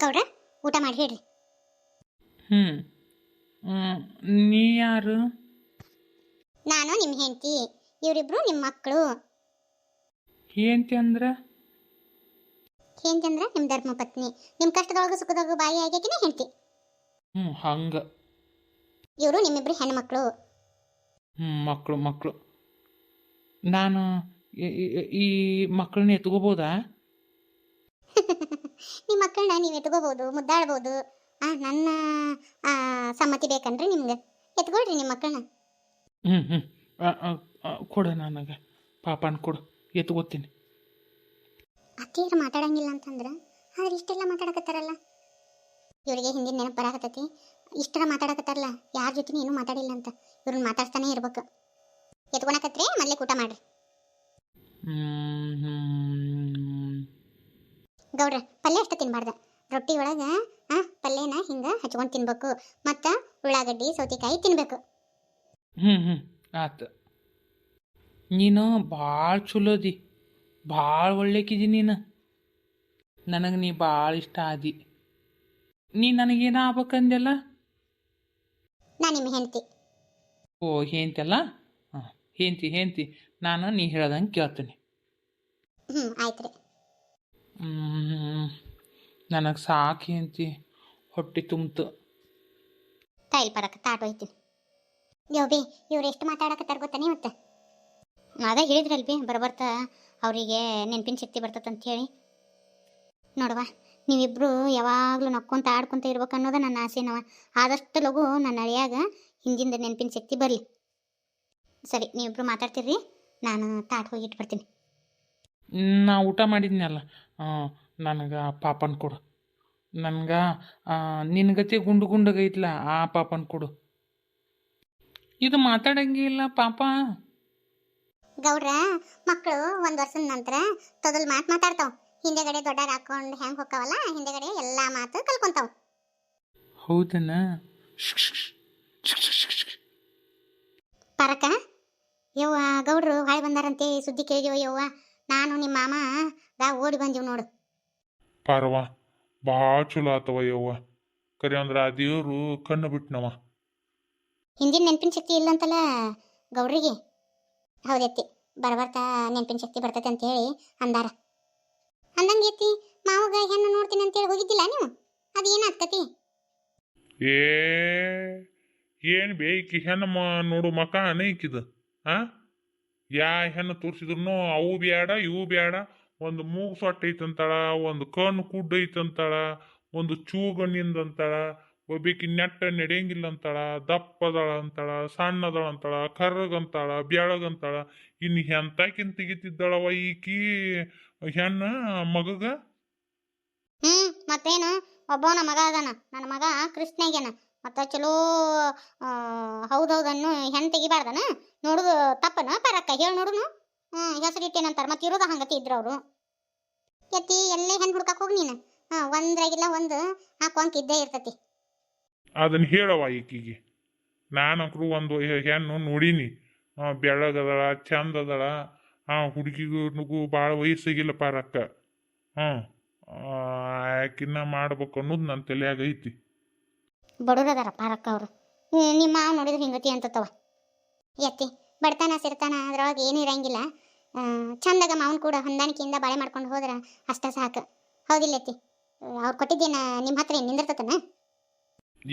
ಗೌಡ್ರ ಊಟ ಮಾಡಿ ಹೇಳಿ ಹ್ಮ್. ನೀ ಯಾರು? ನಾನು ನಿಮ್ಮ ಹೆಂಡತಿ ಇವರಿಬ್ರು ನಿಮ್ಮ ಮಕ್ಕಳು ఏంటి ಅಂದ್ರೆ? ಹೆಂಡತಿ ಅಂದ್ರೆ ನಿಮ್ಮ ಧರ್ಮಪತ್ನಿ ನಿಮ್ಮ ಕಷ್ಟದೊಳಗು ಸುಖದೊಳಗು ಬಾಯಿ ಆಗೇಕಿನ ಹೆಂಡತಿ. ಹ್ಞೂ ಹಂಗೆ. ಇವರು ನಿಮ್ಮಿಬ್ರು ಹೆಣ್ಮಕ್ಳು. ಹ್ಞೂ ಮಕ್ಕಳು ಮಕ್ಕಳು ನಾನು ಈ- ಈ- ಈ ಮಕ್ಕಳನ್ನ ಎತ್ಕೋಬೋದಾ? ಮಕ್ಕಳನ್ನ ನೀವು ಎತ್ಕೋಬಹುದು ಮುದ್ದಾಡ್ಬೋದು. ಆ ನನ್ನ ಸಮ್ಮತಿ ಬೇಕನ್ರಿ ನಿಮ್ಗೆ. ಎತ್ಕೊಳ್ರಿ ನಿಮ್ಮ ಮಕ್ಕಳನ್ನ. ಹ್ಞೂ ಹ್ಞೂ ಕೊಡು ನನಗೆ. ಪಾಪನ ಕೊಡು. ಎತ್ಕೋತೀನಿ. ಅತ್ತಿಯರು ಮಾತಾಡಂಗಿಲ್ಲ ಅಂತಂದ್ರೆ? ಆದ್ರೆ ಇಷ್ಟೆಲ್ಲ ಮಾತಾಡಕತ್ತಾರಲ್ಲ? ಇವರಿಗೆ ಹಿಂದಿನ ನೆನಪು ಬರಾಕತ್ತೈತಿ. ಇಷ್ಟರ ಮಾತಾಡಕತ್ತಾರಲ್ಲ? ಯಾರ ಜೊತೆ ಏನೂ ಮಾತಾಡಿಲ್ಲ ಅಂತ. ಇವ್ರನ್ನ ಮಾತಾಡ್ತಾನೆ ಇರ್ಬೇಕು. ಎತ್ಕೊಳಕತ್ರಿ ಮೊದಲೇ ಊಟ ಮಾಡ್ರಿ. ಹ್ಞೂ ಹ್ಮ್. ಗೌಡ್ರ ಪಲ್ಯ ಅಷ್ಟು ತಿನ್ಬಾರ್ದ. ರೊಟ್ಟಿ ಒಳಗೆ ಆ ಪಲ್ಯನ ಹಿಂಗೆ ಹಚ್ಕೊಂಡು ತಿನ್ಬೇಕು. ಮತ್ತು ಉಳ್ಳಾಗಡ್ಡಿ ಸೌತೆಕಾಯಿ ತಿನ್ಬೇಕು. ಹ್ಞೂ ಹ್ಞೂ ಆತು. ನೀನು ಭಾಳ ಚಲೋ ಅದಿ. ಭಾಳ ಒಳ್ಳೆಕಿದಿ ನೀನು. ನನಗೆ ನೀ ಭಾಳ ಇಷ್ಟ ಆದಿ. ನೀ ನನಗೇನ ಆಗ್ಬೇಕಂದೆಲ್ಲ ನಾ ನಿಮ್ಮ ಹೆಂಡತಿ. ಓ ಹೇಂತಲ್ಲ ಹಾಂ ಹೇಂತಿ ಹೇಂತಿ ನಾನು ನೀ ಹೇಳ್ದಂಗೆ ಕೇಳ್ತೀನಿ. ಹ್ಞೂ ಆಯ್ತು ರೀ ನನಗೆ ಸಾಕಿ ಅಂತಿ, ಹೊಟ್ಟೆ ತುಂಬ್ತು. ತೈಲ್ ಪರಕ ತಾಟ್ ಹೋಯ್ತೀನಿ. ಯೋಬಿ ಇವ್ರು ಎಷ್ಟು ಮಾತಾಡಕತ್ತಾರ ಗೊತ್ತಾನೆ ಇವತ್ತು ಅದ ಹೇಳಿದ್ರಲ್ ಬಿ ಬರಬರ್ತಾ ಅವರಿಗೆ ನೆನಪಿನ ಶಕ್ತಿ ಬರ್ತದಂತ ಹೇಳಿ. ನೋಡವ್ವ ನೀವಿಬ್ರು ಯಾವಾಗಲೂ ನಕ್ಕೊಂತ ಆಡ್ಕೊಂತ ಇರ್ಬೇಕು ಅನ್ನೋದು ನನ್ನ ಆಸೆನವ ಆದಷ್ಟು ಲಘು ನನ್ನ ಅಳಿಯಾಗ ಹಿಂದಿಂದ ನೆನಪಿನ ಶಕ್ತಿ ಬರಲಿ. ಸರಿ, ನೀವಿಬ್ರು ಮಾತಾಡ್ತೀರಿ ನಾನು ತಾಟ್ ಹೋಗಿ ಇಟ್ಟು ಬರ್ತೀನಿ ನಾ ಊಟ ಮಾಡಿದ್ನಲ್ಲ ನನಗೆ ಪಾಪನ್ ಕೊಡು. ನನಗೆ ನಿನಗತಿ ಗುಂಡು ಗುಂಡಗೈತ್ಲ ಆ ಪಾಪನ್ ಕೊಡು. ಇದು ಮಾತಾಡಂಗೆ ಇಲ್ಲ ಪಾಪ. ಗೌಡ್ರ ಮಕ್ಕಳು ಒಂದು ವರ್ಷದ ನಂತರ ತೊದಲ್ ಮಾತು ಮಾತಾಡ್ತಾವ. ಹಿಂದೆಗಡೆ ದೊಡ್ಡಾರ ಹಾಕೊಂಡು ಹೆಂಗೆ ಹೋಗ್ತಾವಲ್ಲ ಹಿಂದೆಗಡೆ ಎಲ್ಲ ಮಾತು ಕಲ್ಕೊಂತಾವ. ಹೌದನ? ಪರಕ ಯವ್ವ ಗೌಡ್ರು ಹಾಳೆ ಬಂದಾರಂತೆ ಸುದ್ದಿ ಕೇಳಿದ್ಯೋ ಯವ್ವ. ನಾನು ನಿಮ್ಮ ಮಾಮ ದಾ ಓಡಿ ಬಂದೀವಿ ನೋಡು. ಪಾರವ ಭಾಳ ಚಲೋ ಆತವ ಯವ್ವ. ಕರೆ ಅಂದ್ರೆ ಆ ದೇವ್ರು ಕಣ್ಣು ಬಿಟ್ನವ. ಹಿಂದಿನ ನೆನಪಿನ ಶಕ್ತಿ ಇಲ್ಲ ಅಂತಲ್ಲ ಗೌಡ್ರಿಗೆ ಹೌದೈತಿ ಬರಬರ್ತಾ ನೆನಪಿನ ಶಕ್ತಿ ಬರ್ತೈತೆ ಅಂತ ಹೇಳಿ ಅಂದಾರ. ಅಂದಂಗೈತಿ ಮಾವಗ ಹೆಣ್ಣು ನೋಡ್ತೀನಿ ಅಂತೇಳಿ ಹೋಗಿದ್ದಿಲ್ಲ ನೀವು? ಅದು ಏನಾಗ್ತತಿ ಏ ಏನು ಬೇಕಿ ಹೆಣ್ಣು ಮ ನೋಡು ಮಕ ಇದು ಆ? ಯಾ ಹೆಣ್ಣು ತೋರಿಸಿದ್ರು ಅವು ಬ್ಯಾಡ, ಇವು ಬ್ಯಾಡ. ಒಂದು ಮೂಗು ಸೊಟ್ಟ ಐತಂತಾಳ ಒಂದು ಕಣ್ಣು ಕುಡ್ಡು ಐತಂತಾಳ ಒಂದು ಚೂಗಣ್ಣಿಂದ ಅಂತಾಳ ಒಬ್ಬಾಕಿ ನೆಟ್ಟ ನಡೆಯಂಗಿಲ್ಲ ಅಂತಾಳ ದಪ್ಪದಳ ಅಂತಾಳ ಸಣ್ಣದಳ ಅಂತಾಳ ಕರ್ರಗಂತಾಳ ಬೆಳಗಂತಾಳ ಇನ್ನು ಎಂತಕಿನ್ ತೆಗಿತಿದ್ದಾಳವ ಈಕಿ ಹೆಣ್ಣ ಮಗಗ? ಹ್ಮ್, ಮತ್ತೇನು? ಒಬ್ಬವನ ಮಗ ಅದಾನ. ನನ್ನ ಮಗ ಕೃಷ್ಣಗೇನ ಮತ್ತ ಚಲೋ ಹೌದೌದನ್ನು ಹೆಣ್ ತೆಗಿಬಾರ್ದನ? ನೋಡುದು ತಪ್ಪನ? ಪರಕ್ಕ ಹೇಳಿ ನೋಡುನು? ಹ್ಮ್ ಹೆಸರಿಟ್ಟೇನಂತಾರ. ಮತ್ತೆ ಇರೋದ ಹಂಗತಿ ಇದ್ರ ಅವರು. ಎತ್ತಿ ಎಲ್ಲೇ ಹೆಣ್ ಹುಡ್ಕಕ್ ಹೋಗ್ ನೀನು? ಹಾ ಒಂದ್ರಾಗಿಲ್ಲ ಒಂದು ಹಾಕೊಂತ ಇದ್ದೇ ಇರ್ತತಿ. ಅದನ್ನ ಹೇಳವ ಈಕಿಗೆ. ನಾನಕ್ರು ಒಂದು ಹೆಣ್ಣು ನೋಡೀನಿ. ಬೆಳಗದಳ ಚಂದ ಅದಳ ಆ ಹುಡುಗಿಗೂ ಭಾಳ ವಯಸ್ಸಾಗಿಲ್ಲ ಪಾರಕ್ಕ ಹಾಂ ಆಕಿನ್ನ ಮಾಡ್ಬೇಕು ಅನ್ನೋದು ನನ್ನ ತಲೆಯಾಗ ಐತಿ. ಬಡವ್ರದಾರ ಪಾರಕ್ಕ ಅವರು. ನಿಮ್ಮ ಮಾವ ನೋಡಿದ್ರೆ ಹಿಂಗತಿ ಅಂತತ್ತವ ಎತ್ತಿ ಬಡತನ ಸಿರ್ತಾನ ಅದ್ರೊಳಗೆ ಏನೂ ಇರಂಗಿಲ್ಲ. ಚಂದಾಗ ಮಾವನ್ ಕೂಡ ಹೊಂದಾಣಿಕೆಯಿಂದ ಬಾಳೆ ಮಾಡ್ಕೊಂಡು ಹೋದ್ರ ಅಷ್ಟ ಸಾಕು. ಹೌದಿಲ್ಲ ಎತ್ತಿ? ಅವ್ರು ಕೊಟ್ಟಿದ್ದೇನ ನಿಮ್ಮ ಹತ್ರ ಏನ್ ನಿಂದಿರ್ತತನ?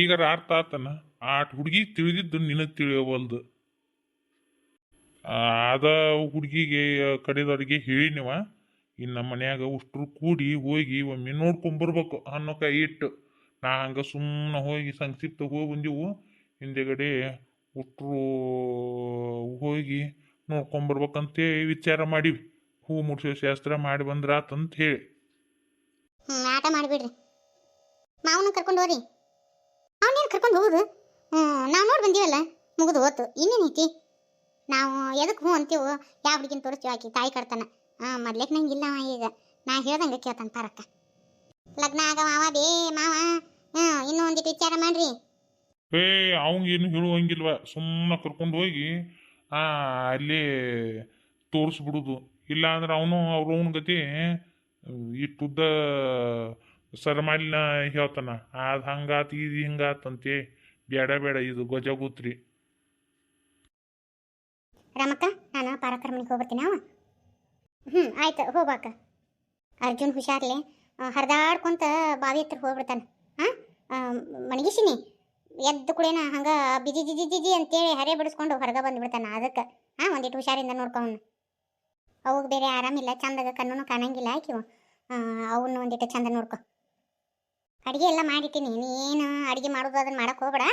ಈಗ ಅರ್ಥ ಆತನ. ಆಟ್ ಹುಡುಗಿ ತಿಳಿದಿದ್ದು ನಿನಗೆ ತಿಳಿಯವಲ್ದು ಅದ ಹುಡುಗಿಗೆ ಕಡೆದವ್ರಿಗೆ ಹೇಳಿನವ, ಇನ್ನು ನಮ್ಮ ಮನ್ಯಾಗ ಉಷ್ಟ್ರು ಕೂಡಿ ಹೋಗಿ ಒಮ್ಮೆ ನೋಡ್ಕೊಂಬರ್ಬೇಕು ಅನ್ನೋ ಕೈ ಇಟ್ಟು. ನಾ ಹಂಗೆ ಸುಮ್ಮನೆ ಹೋಗಿ ಸಂಕ್ಷಿಪ್ತ ಹೋಗಿ ಬಂದೆವು. ಹಿಂದೆಗಡೆ ಉಷ್ಟ್ರು ಹೋಗಿ ನೋಡ್ಕೊಂಬರ್ಬೇಕಂತೇಳಿ ವಿಚಾರ ಮಾಡಿ ಹೂ ಮುಡ್ಸೋ ಶಾಸ್ತ್ರ ಮಾಡಿ ಬಂದ್ರಾತಂತ ಹೇಳಿ. ಹ್ಞೂ ಆಟ ಮಾಡಿಬಿಡ್ರಿ. ಮಾವನ ಕರ್ಕೊಂಡು ಹೋಗ್ರಿ. ಅವನೇನು ಕರ್ಕೊಂಡು ಹೋಗುದು? ಹ್ಮ್, ನಾವು ನೋಡಿ ಬಂದೀವಲ್ಲ, ಮುಗಿದು ಹೋತು. ಇನ್ನೇನೈತಿ ನಾವು ಎದಕ್ಕೆ ಹ್ಞೂ ಅಂತೀವೋ, ಯಾವ ಹುಡುಗಿನ ತೋರಿಸ್ತೀವಿ ಆಕಿ, ತಾಯಿ ಕಡ್ತಾನ ಹಾಂ, ಮೊದ್ಲೇಕ್ ನಂಗಿಲ್ಲ ಈಗ. ನಾ ಹೇಳ್ದಂಗೆ ಕೇಳ್ತಾನ ಪಾರಕ್ಕ. ಲಗ್ನ ಆಗ ಮಾವ, ಬೇ ಮಾವ. ಹ್ಞೂ ಇನ್ನೂ ಒಂದಿಟ್ಟು ವಿಚಾರ ಮಾಡ್ರಿ. ಏ ಅವಂಗೇನು ಹೇಳುವಂಗಿಲ್ವ? ಸುಮ್ಮನೆ ಕರ್ಕೊಂಡು ಹೋಗಿ, ಆ, ಅಲ್ಲಿ ತೋರಿಸ್ಬಿಡುದು. ಇಲ್ಲ ಅಂದ್ರೆ ಅವನು ಅವ್ರ ಅವನ ಗತಿ, ಇಟ್ಟುದ್ದ ಸರಮಾಲಿನ ಹೇಳ್ತಾನ, ಅದು ಹಂಗಾತ್, ಇದು ಹಿಂಗಾತಂತೆ ಬೇಡ ಬೇಡ ಇದು ಗೊಜಗುತ್ರಿ. ರಾಮಕ್ಕ, ನಾನು ಪಾರಕರ ಮನೆಗೆ ಹೋಗ್ಬರ್ತೀನಿ ಅವ ಹ್ಞೂ ಆಯ್ತು ಹೋಗ್ಬಾಕ ಅರ್ಜುನ್ ಹುಷಾರ್ಲೆ ಹರಿದಾಡ್ಕೊಂತ ಬಾವಿ ಹತ್ರ ಹೋಗ್ಬಿಡ್ತಾನೆ. ಹಾಂ ಮಣಗಿಸಿನಿ ಎದ್ದು ಕುಡೇನ ಹಂಗೆ ಬಿಜಿ, ಜಿಜಿ ಜಿಜಿ ಅಂತೇಳಿ ಹರೆ ಬಿಡಿಸ್ಕೊಂಡು ಹೊರಗೆ ಬಂದ್ಬಿಡ್ತಾನೆ ಅದಕ್ಕೆ. ಹಾಂ ಒಂದಿಟ್ಟು ಹುಷಾರಿಂದ ನೋಡ್ಕೊಂಡು ಅವಾಗ ಬೇರೆ ಆರಾಮಿಲ್ಲ, ಚಂದಾಗ ಕಣ್ಣು ಕಾಣಂಗಿಲ್ಲ ಆಕಿವು. ಅವನ್ನ ಒಂದಿಟ್ಟು ಚಂದ ನೋಡ್ಕೊ. ಅಡುಗೆ ಎಲ್ಲ ಮಾಡಿಟ್ಟಿನಿ. ನೀನು ಅಡುಗೆ ಮಾಡೋದು ಅದನ್ನು ಮಾಡಕ್ಕೆ ಹೋಗ್ಬೇಡ.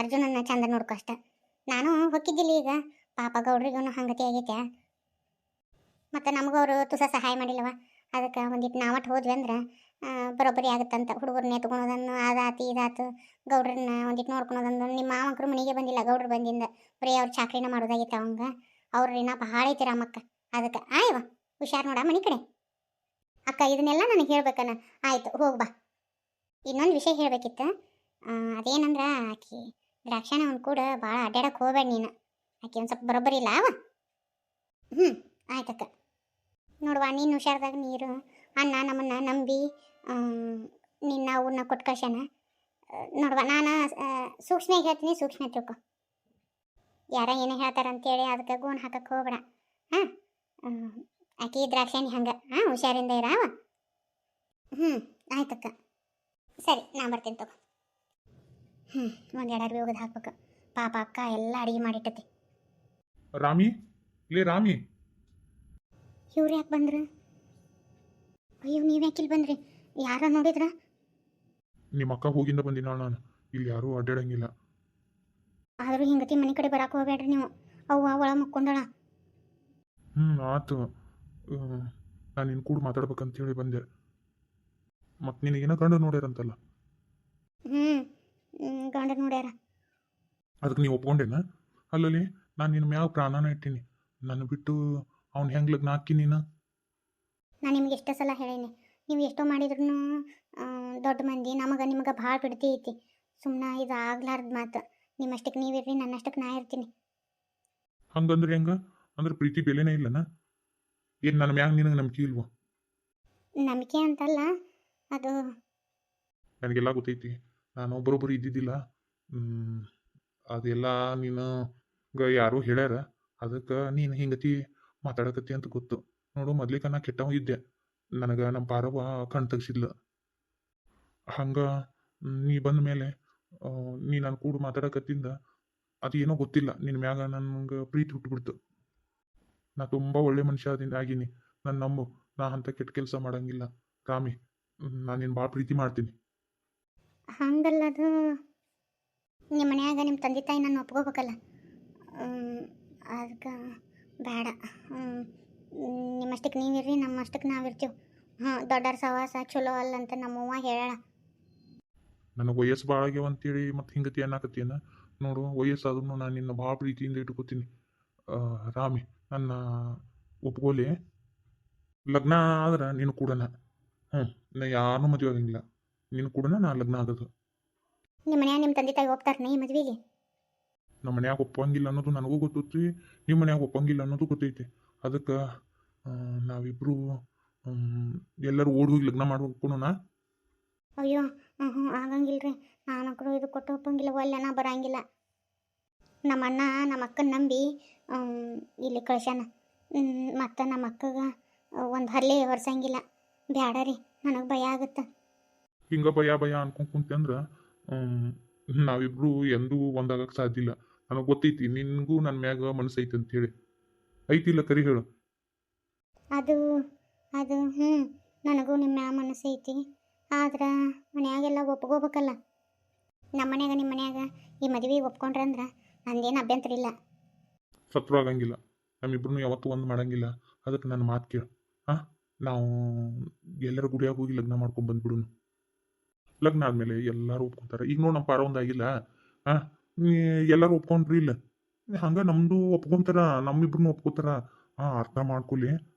ಅರ್ಜುನನ್ನ ಚಂದ ನೋಡ್ಕೊ ಅಷ್ಟೆ. ನಾನು ಹೊಕ್ಕಿದ್ದಿಲ್ಲ ಈಗ. ಪಾಪ ಗೌಡ್ರಿಗೂ ಹಂಗತಿ ಆಗೈತೆ ಮತ್ತು ನಮಗೂ ಅವರು ತುಸ ಸಹಾಯ ಮಾಡಿಲ್ಲವ? ಅದಕ್ಕೆ ಒಂದಿಟ್ಟು ನಾವಟ್ಟು ಹೋದ್ವಿ ಅಂದ್ರೆ ಬರೋಬ್ಬರಿ ಆಗುತ್ತಂತ. ಹುಡುಗರನ್ನ ಎತ್ಕೊಳೋದನ್ನು ಅದಾತು ಇದಾತು ಗೌಡ್ರನ್ನ ಒಂದಿಟ್ಟು ನೋಡ್ಕೊಳೋದನ್ನು ನಿಮ್ಮ ಮಾವಂಕರು ಮನೆಗೆ ಬಂದಿಲ್ಲ, ಗೌಡ್ರು ಬಂದಿಂದ ಬರೀ ಅವ್ರು ಚಾಕ್ರಿನ ಮಾಡೋದಾಗಿತ್ತು ಅವಂಗ. ಅವ್ರನ್ನ ಭಾಳ ಐತಿ ರಾಮಕ್ಕ ಅದಕ್ಕೆ ಆಯ್ವ ಹುಷಾರು ನೋಡ ಮನೆ ಕಡೆ. ಅಕ್ಕ, ಇದನ್ನೆಲ್ಲ ನನಗೆ ಹೇಳ್ಬೇಕನ. ಆಯ್ತು ಹೋಗ್ಬಾ ಇನ್ನೊಂದು ವಿಷಯ ಹೇಳ್ಬೇಕಿತ್ತು. ಅದೇನಂದ್ರೆ, ಆಕಿ ದ್ರಾಕ್ಷಾನ ಅವ್ನು ಕೂಡ ಭಾಳ ಅಡ್ಡಾಡಕ್ಕೆ ಹೋಗ್ಬೇಡ ನೀನು. ಆಕೆ ಒಂದು ಸ್ವಲ್ಪ ಬರೋಬ್ಬರಿ ಇಲ್ಲ, ಅವ? ಹ್ಞೂ ಆಯ್ತಕ್ಕ. ನೋಡುವ, ನೀನು ಹುಷಾರ್ದಾಗ ನೀರು ಅಣ್ಣ ನಮ್ಮನ್ನ ನಂಬಿ ನಿನ್ನ ಅವ್ರನ್ನ ಕೊಟ್ಟು ಕಳ್ಸ್ಯಾನ? ನೋಡುವ ನಾನು ಸೂಕ್ಷ್ಮ ಹೇಳ್ತೀನಿ ಸೂಕ್ಷ್ಮ ತಿಳ್ಕೊ. ಯಾರ ಏನೇ ಹೇಳ್ತಾರ ಅಂತೇಳಿ ಅದಕ್ಕೆ ಗೋನ್ ಹಾಕಕ್ಕೆ ಹೋಗ್ಬೇಡ. ಹಾಂ? ಆಕೆ ದ್ರಾಕ್ಷಾಣಿ ಹಂಗೆ. ಹಾಂ ಹುಷಾರಿಂದ ಇರಾವ ಹ್ಞೂ ಆಯ್ತಕ್ಕ. ಸರಿ ನಾನು ಬರ್ತೀನಿ ತಗೋ. ಹ್ಞೂ ಒಂದು ಎರಡು ಹೋಗೋದು ಹಾಕ್ಬೇಕು. ಪಾಪ ಅಕ್ಕ ಎಲ್ಲ ಅಡುಗೆ ಮಾಡಿಟ್ಟತಿ. ರಾಮಿ? ಲೇ ರಾಮಿ? ಇವ್ರು ಯಾಕೆ ಬಂದ್ರು? ಅಯ್ಯೋ ನೀವು ಯಾಕೆ ಇಲ್ಲಿ ಬಂದ್ರಿ. ಯಾರ ನೋಡಿದ್ರ? ನಿಮ್ಮ ಅಕ್ಕ ಹೋಗಿಂದ ಬಂದಿನ ನಾನು. ಇಲ್ಲಿ ಯಾರೂ ಅಡ್ಡಾಡಂಗಿಲ್ಲ. ಆದರೂ ಹಿಂಗತಿ ಮನೆ ಕಡೆ ಬರಾಕ ಹೋಗ್ಬೇಡ್ರಿ ನೀವು. ಅವ್ವ ಒಳ ಮಕ್ಕೊಂಡಳ. ಹ್ಞೂ ಆತು. ನಾನು ನಿನ್ನ ಕೂಡ ಮಾತಾಡ್ಬೇಕಂತ ಹೇಳಿ ಬಂದೆ. ಮತ್ತು ನಿನಗೇನೋ ಗಂಡ ನೋಡ್ಯಾರಂತಲ್ಲ? ಹ್ಞೂ ಗಂಡ ನೋಡ್ಯಾರ. ಅದಕ್ಕೆ ನೀವು ಒಪ್ಕೊಂಡೇನ? ಅಲ್ಲಲ್ಲಿ ನಾನು ನಿನ್ನ ಮ್ಯಾಗ ಪ್ರಾಣನ ಇಟ್ಟೀನಿ. ನನ್ನ ಬಿಟ್ಟು ಅವ್ನು ಹೆಂಗ್ಲಗ್ ಹಾಕಿ ನೀನು? ನಾನು ನಿಮ್ಗೆ ಎಷ್ಟೋ ಸಲ ಹೇಳೀನಿ. ನೀವು ಎಷ್ಟೋ ಮಾಡಿದ್ರು ದೊಡ್ಡ ಮಂದಿ ನಮಗೆ ನಿಮಗೆ ಭಾಳ ಬಿಡ್ತಿ ಐತಿ. ಸುಮ್ಮನೆ ಇದು ಆಗ್ಲಾರ್ದ ಮಾತು. ನಿಮ್ಮಷ್ಟಕ್ಕೆ ನೀವಿರ್ರಿ ನನ್ನಷ್ಟಕ್ಕೆ ನಾ ಇರ್ತೀನಿ. ಹಂಗಂದ್ರೆ ಹೆಂಗ? ಅಂದ್ರೆ ಪ್ರೀತಿ ಬೆಲೆನೇ ಇಲ್ಲನ? ಏನು ನನ್ನ ಮ್ಯಾಗ ನಿನಗೆ ನಂಬಿಕೆ ಇಲ್ವೋ? ನಂಬಿಕೆ ಅಂತಲ್ಲ ಅದು ನನಗೆಲ್ಲ ಗೊತ್ತೈತಿ. ನಾನು ಒಬ್ಬರೊಬ್ಬರು ಇದ್ದಿದ್ದಿಲ್ಲ. ಅದೆಲ್ಲ ನೀನು ಯಾರೋ ಹೇಳ್ಯಾರ. ಅದಕ್ಕೆ ನೀನು ಹಿಂಗತಿ ಮಾತಾಡಕತ್ತಿ ಅಂತ ಗೊತ್ತು. ನೋಡು ಮೊದ್ಲಿಕ ನಾ ಕೆಟ್ಟ ಹೋಗಿದ್ದೆ ನನಗೆ ನಮ್ಮ ಪಾರವ್ವ ಕಣ್ ತೆಗ್ಸಿದ್ಲು. ಹಂಗ ನೀ ಬಂದ ಮೇಲೆ ನೀ ನಾನು ಕೂಡ ಮಾತಾಡಕತ್ತಿಂದ ಅದು ಏನೋ ಗೊತ್ತಿಲ್ಲ. ನಿನ್ನ ಮ್ಯಾಗ ನನಗೆ ಪ್ರೀತಿ ಹುಟ್ಟುಬಿಡ್ತು ನಾ ತುಂಬ ಒಳ್ಳೆ ಮನುಷ್ಯ ಅದಿಂದ ಆಗಿನಿ. ನನ್ನ ನಂಬು. ನಾ ಅಂತ ಕೆಟ್ಟ ಕೆಲಸ ಮಾಡಂಗಿಲ್ಲ. ಕಾಮಿ ನಾನು ನಿನ್ನ ಭಾಳ ಪ್ರೀತಿ ಮಾಡ್ತೀನಿ. ಹಂಗಲ್ಲ ಅದು. ನಿಮ್ಮ ಮನ್ಯಾಗ ನಿಮ್ಮ ತಂದೆ ತಾಯಿ ನಾನು ಒಪ್ಕೋಬೇಕಲ್ಲ. ಅದಕ್ಕೆ ಬೇಡ. ನಿಮ್ಮಷ್ಟಕ್ಕೆ ನೀವಿರ್ರಿ ನಮ್ಮಷ್ಟಕ್ಕೆ ನಾವಿರ್ತೀವಿ ಹಾಂ ದೊಡ್ಡರ ಸವಾಸ ಚಲೋ ಅಲ್ಲ ಅಂತ ನಮ್ಮವ್ವ ಹೇಳ ನನಗೆ ವಯಸ್ಸು ಭಾಳ ಆಗ್ಯಾವ ಅಂತೇಳಿ ಮತ್ತೆ ಹಿಂಗತಿ ಅನ್ನಕತ್ತೀನ? ನೋಡು ವಯಸ್ಸಾದ್ರೂ ನಾನು ನಿನ್ನ ಭಾಳ ಪ್ರೀತಿಯಿಂದ ಇಟ್ಕೋತೀನಿ. ರಾಮಿ ನನ್ನ ಒಪ್ಕೋಲಿ. ಲಗ್ನ ಆದ್ರೆ ನೀನು ಕೂಡನ. ಹ್ಞೂ ನಾ ಯಾರನ್ನೂ ಮದುವೆ ಆಗಂಗಿಲ್ಲ. ನೀನು ಕೂಡನ ನಾ ಲಗ್ನ ಆಗೋದು. ನಿಮ್ಮ ಮನ್ಯಾಗ ನಿಮ್ಮ ತಂದೆ ತಾಯಿ ಹೋಗ್ತಾರೆ ನೀ ಮದ್ವೆಗೆ ನಮ್ಮ ಮನ್ಯಾಗ ಒಪ್ಪಂಗಿಲ್ಲ ಅನ್ನೋದು ನನಗೂ ಗೊತ್ತೈತಿ ನಿಮ್ಮ ಮನ್ಯಾಗ ಒಪ್ಪಂಗಿಲ್ಲ ಅನ್ನೋದು ಗೊತ್ತೈತಿ. ಅದಕ್ಕೆ ನಾವಿಬ್ಬರು ಎಲ್ಲರೂ ಓಡಿ ಹೋಗಿ ಲಗ್ನ ಮಾಡ್ಕೊಳೋಣ ಅಯ್ಯೋ ಹ್ಞೂ ಆಗಂಗಿಲ್ರಿ. ನಾನು ನಾನಕ್ರು ಇದು ಕೊಟ್ಟು ಒಪ್ಪಂಗಿಲ್ಲ ಒಲ್ಲೆನ ಬರಂಗಿಲ್ಲ. ನಮ್ಮ ಅಣ್ಣ ನಮ್ಮ ಅಕ್ಕನ ನಂಬಿ ಇಲ್ಲಿ ಕಳ್ಸ್ಯಾನ. ಮತ್ತು ನಮ್ಮ ಅಕ್ಕಗೆ ಒಂದು ಹಲ್ಲೆ ಹೊರ್ಸಂಗಿಲ್ಲ. ಬ್ಯಾಡ ರೀ ನನಗೆ ಭಯ ಆಗುತ್ತೆ. ಹಿಂಗೆ ಭಯ ಭಯ ಅನ್ಕೊಂಡ್ ಕುಂತೆ ಅಂದ್ರ ಹ್ಮ್, ನಾವಿಬ್ರು ಎಂದೂ ಒಂದಾಗಕ್ಕೆ ಸಾಧ್ಯ ಇಲ್ಲ. ನನಗೆ ಗೊತ್ತೈತಿ ನಿನಗೂ ನನ್ನ ಮ್ಯಾಗ ಮನಸ್ಸು ಅಂತ ಅಂತೇಳಿ ಐತಿಲ್ಲ ಕರಿ ಹೇಳು. ಅದು ಅದು ಹ್ಞೂ ನನಗೂ ನಿಮ್ಮ ಮನಸ್ಸು ಐತಿ. ಆದ್ರೆ ಮನ್ಯಾಗೆಲ್ಲ ಒಪ್ಕೋಬೇಕಲ್ಲ ನಮ್ಮ ಮನ್ಯಾಗ, ನಿಮ್ಮ ಮನ್ಯಾಗ ಈ ಮದುವೆ ಒಪ್ಕೊಂಡ್ರಂದ್ರೆ ನಂದೇನು ಅಭ್ಯಂತರ ಇಲ್ಲ. ಸತ್ರು ಆಗಂಗಿಲ್ಲ ನಮ್ಮಿಬ್ರು ಯಾವತ್ತೂ ಒಂದು ಮಾಡಂಗಿಲ್ಲ. ಅದಕ್ಕೆ ನನ್ನ ಮಾತು ಕೇಳು. ಹಾಂ ನಾವು ಎಲ್ಲರ ಗುಡಿಯಾಗ ಹೋಗಿ ಲಗ್ನ ಮಾಡ್ಕೊಂಡು ಬಂದ್ಬಿಡುನು. ಲಗ್ನ ಆದಮೇಲೆ ಎಲ್ಲರೂ ಒಪ್ಕೊಂತಾರೆ. ಈಗ ನೋಡಿ ನಮ್ಮ ಪಾರ ಒಂದಾಗಿಲ್ಲ ಹಾಂ ಎಲ್ಲರೂ ಒಪ್ಕೊಂಡ್ರಿ ಇಲ್ಲ. ಹಂಗೆ ನಮ್ಮದು ಒಪ್ಕೊಂತಾರ ನಮ್ಮಿಬ್ರು ಒಪ್ಕೋತಾರ. ಹಾಂ ಅರ್ಥ ಮಾಡ್ಕೊಲಿ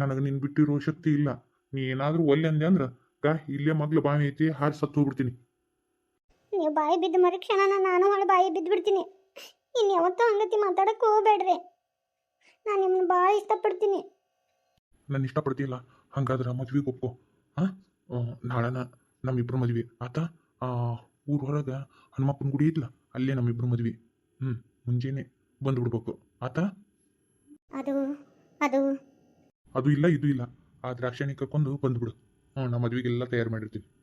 ನನಗೆ ನಿನ್ ಬಿಟ್ಟಿರೋ ಶಕ್ತಿ ಇಲ್ಲ. ನೀ ಏನಾದರೂ ಒಲ್ಲೆ ಅಂದೆ ಅಂದ್ರೆ ಕಾ ಇಲ್ಲೇ ಮಗ್ಲ ಬಾವಿ ಐತಿ ಹಾರಿ ಸತ್ತು ಹೋಗ್ಬಿಡ್ತೀನಿ. ನೀವು ಬಾಯಿ ಬಿದ್ದ ಮರುಕ್ಷಣ ನಾನು ಹೊಳೆ ಬಾಯಿ ಬಿದ್ದು ಬಿಡ್ತೀನಿ. ಇನ್ನು ಯಾವತ್ತೂ ಹಂಗತಿ ಮಾತಾಡಕ್ಕೆ ಹೋಗ್ಬೇಡ್ರಿ. ನಾನು ನಿಮ್ಮನ್ನ ಭಾಳ ಇಷ್ಟಪಡ್ತೀನಿ. ನಾನು ಇಷ್ಟಪಡ್ತಿಲ್ಲ. ಹಂಗಾದ್ರೆ ಮದ್ವೆಗೆ ಒಪ್ಕೊ. ಹಾಂ ನಾಳೆನ ನಮ್ಮಿಬ್ರು ಮದ್ವೆ. ಆತ? ಊರ ಹೊರಗೆ ಹನುಮಪ್ಪನ ಗುಡಿ ಇದ್ಲ ಅಲ್ಲೇ ನಮ್ಮಿಬ್ರು ಮದ್ವೆ. ಹ್ಞೂ ಮುಂಜಾನೆ ಬಂದ್ಬಿಡ್ಬೇಕು. ಆತ? ಅದು ಅದು ಅದು ಇಲ್ಲ ಇದು ಇಲ್ಲ. ಆ ದ್ರಾಕ್ಷಾಣಿ ಕರ್ಕೊಂಡು ಬಂದ್ಬಿಡು. ಹ್ಞೂ ನಮ್ಮ ಮದ್ವೆಗೆಲ್ಲ ತಯಾರು ಮಾಡಿರ್ತೀನಿ.